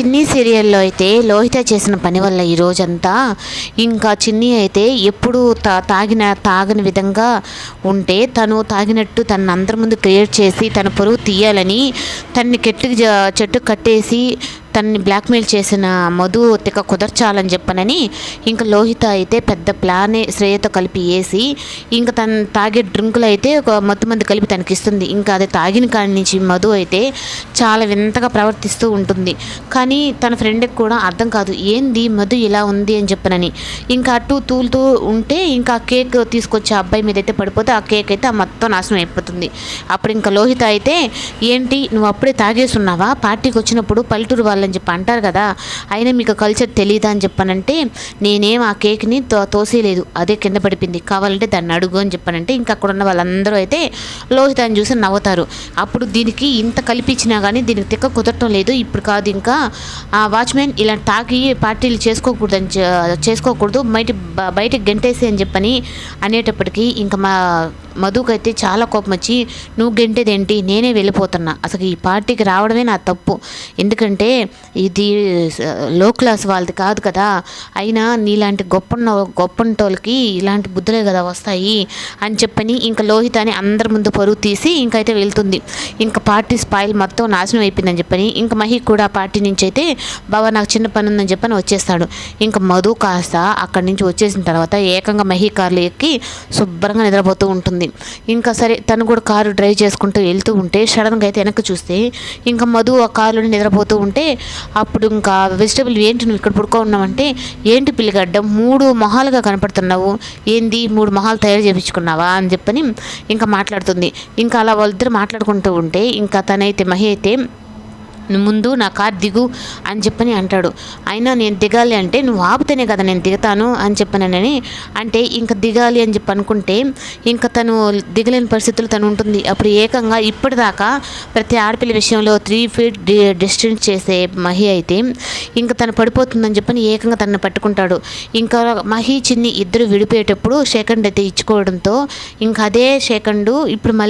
చిన్ని సీరియల్లో అయితే లోహిత చేసిన పని వల్ల ఈ రోజంతా ఇంకా చిన్ని అయితే ఎప్పుడు తా తాగిన తాగని విధంగా ఉంటే తను తాగినట్టు తన అందరి ముందు క్రియేట్ చేసి తన పరువు తీయాలని తన్ని కెట్టు చెట్టు కట్టేసి తనని బ్లాక్మెయిల్ చేసిన మధు తిక కుదర్చాలని చెప్పనని ఇంకా లోహిత అయితే పెద్ద ప్లానే శ్రేయతో కలిపి వేసి ఇంకా తను తాగే డ్రింకులు అయితే ఒక మత్తు మంది కలిపి తనకి ఇస్తుంది. ఇంకా అది తాగిన కాడి నుంచి మధు అయితే చాలా వింతగా ప్రవర్తిస్తూ ఉంటుంది. కానీ తన ఫ్రెండ్కి కూడా అర్థం కాదు ఏంది మధు ఇలా ఉంది? అని చెప్పనని. ఇంకా అటు తూలుతూ ఉంటే ఇంకా ఆ కేక్ తీసుకొచ్చే అబ్బాయి మీద అయితే పడిపోతే ఆ కేక్ అయితే ఆ మొత్తం నాశనం అయిపోతుంది. అప్పుడు ఇంకా లోహిత అయితే ఏంటి నువ్వు అప్పుడే తాగేసున్నావా? పార్టీకి వచ్చినప్పుడు పల్లెటూరు వాళ్ళని చెప్పి అంటారు కదా అయినా మీకు కల్చర్ తెలియదా అని చెప్పానంటే నేనేం ఆ కేక్ని తో తోసేయలేదు అదే కింద పడిపోయింది. కావాలంటే దాన్ని అడుగు అని చెప్పానంటే ఇంకా అక్కడ ఉన్న వాళ్ళందరూ అయితే లోహితాన్ని చూసి నవ్వుతారు. అప్పుడు దీనికి ఇంత కల్పించినా కానీ దీనికి తిక్క కుదరటం లేదు. ఇప్పుడు కాదు ఇంకా ఆ వాచ్మెన్ ఇలా తాకి పార్టీలు చేసుకోకూడదు అని చేసుకోకూడదు. బయట బయటకు గెంటేసి అని చెప్పని అనేటప్పటికీ ఇంకా మా మధుకైతే చాలా కోపం వచ్చి నువ్వు గెంటేదేంటి? నేనే వెళ్ళిపోతున్నా. అసలు ఈ పార్టీకి రావడమే నా తప్పు. ఎందుకంటే ఇది లో క్లాస్ వాళ్ళది కాదు కదా. అయినా నీలాంటి గొప్ప గొప్పంటోళ్ళకి ఇలాంటి బుద్ధులే కదా వస్తాయి అని చెప్పని ఇంకా లోహిత అని అందరి ముందు పరుగు తీసి ఇంకైతే వెళ్తుంది. ఇంకా పార్టీ స్పాయిల్ మొత్తం నాశనం అయిపోయిందని చెప్పని ఇంకా మహి కూడా ఆ పార్టీ నుంచి అయితే బాబా నాకు చిన్న పని ఉందని చెప్పని వచ్చేస్తాడు. ఇంకా మధు కాస్త అక్కడి నుంచి వచ్చేసిన తర్వాత ఏకంగా మహి కార్లు ఎక్కి శుభ్రంగా నిద్రపోతూ ఉంటుంది. ఇంకా సరే తను కూడా కారు డ్రైవ్ చేసుకుంటూ వెళ్తూ ఉంటే సడన్గా అయితే వెనక్కి చూస్తే ఇంకా మధు ఆ కారులో నిద్రపోతూ ఉంటే అప్పుడు ఇంకా వెజిటబుల్ ఏంటి నువ్వు ఇక్కడ పడుకో ఉన్నావంటే ఏంటి పిల్లిగడ్డ మూడు మొహాలుగా కనపడుతున్నావు. ఏంది? మూడు మొహాలు తయారు చేయించుకున్నావా అని చెప్పని ఇంకా మాట్లాడుతుంది. ఇంకా అలా వాళ్ళిద్దరు మాట్లాడుకుంటూ ఉంటే ఇంకా తనైతే మహి అయితే ముందు నా కార్ దిగు అని చెప్పని అంటాడు. అయినా నేను దిగాలి అంటే నువ్వు ఆపితేనే కదా నేను దిగుతాను అని చెప్పానని అంటే ఇంకా దిగాలి అని చెప్పి అనుకుంటే ఇంకా తను దిగలేని పరిస్థితులు తను ఉంటుంది. అప్పుడు ఏకంగా ఇప్పటిదాకా ప్రతి ఆడపిల్ల విషయంలో త్రీ ఫీట్ డిస్టెన్స్ చేసే మహి అయితే ఇంకా తను పడిపోతుందని చెప్పని ఏకంగా తనను పట్టుకుంటాడు. ఇంకా మహి చిన్ని ఇద్దరు విడిపోయేటప్పుడు సెకండ్ అయితే ఇచ్చుకోవడంతో ఇంకా అదే సెకండు ఇప్పుడు మళ్ళీ